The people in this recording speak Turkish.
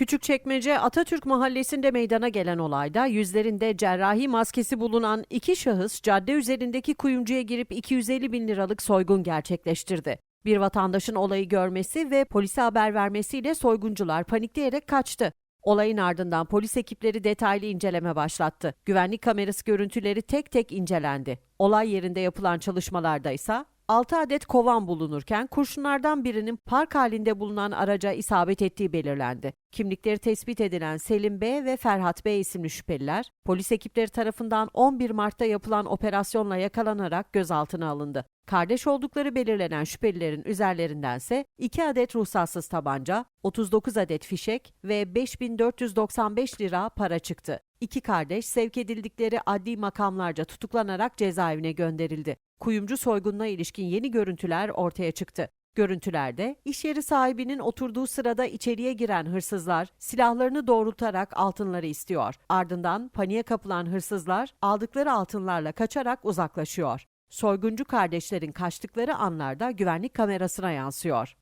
Küçükçekmece Atatürk Mahallesi'nde meydana gelen olayda yüzlerinde cerrahi maskesi bulunan iki şahıs cadde üzerindeki kuyumcuya girip 250 bin liralık soygun gerçekleştirdi. Bir vatandaşın olayı görmesi ve polise haber vermesiyle soyguncular panikleyerek kaçtı. Olayın ardından polis ekipleri detaylı inceleme başlattı. Güvenlik kamerası görüntüleri tek tek incelendi. Olay yerinde yapılan çalışmalarda ise 6 adet kovan bulunurken kurşunlardan birinin park halinde bulunan araca isabet ettiği belirlendi. Kimlikleri tespit edilen Selim B ve Ferhat B isimli şüpheliler, polis ekipleri tarafından 11 Mart'ta yapılan operasyonla yakalanarak gözaltına alındı. Kardeş oldukları belirlenen şüphelilerin üzerlerindense 2 adet ruhsatsız tabanca, 39 adet fişek ve 5495 lira para çıktı. İki kardeş sevk edildikleri adli makamlarca tutuklanarak cezaevine gönderildi. Kuyumcu soygununa ilişkin yeni görüntüler ortaya çıktı. Görüntülerde iş yeri sahibinin oturduğu sırada içeriye giren hırsızlar silahlarını doğrultarak altınları istiyor. Ardından paniğe kapılan hırsızlar aldıkları altınlarla kaçarak uzaklaşıyor. Soyguncu kardeşlerin kaçtıkları anlarda güvenlik kamerasına yansıyor.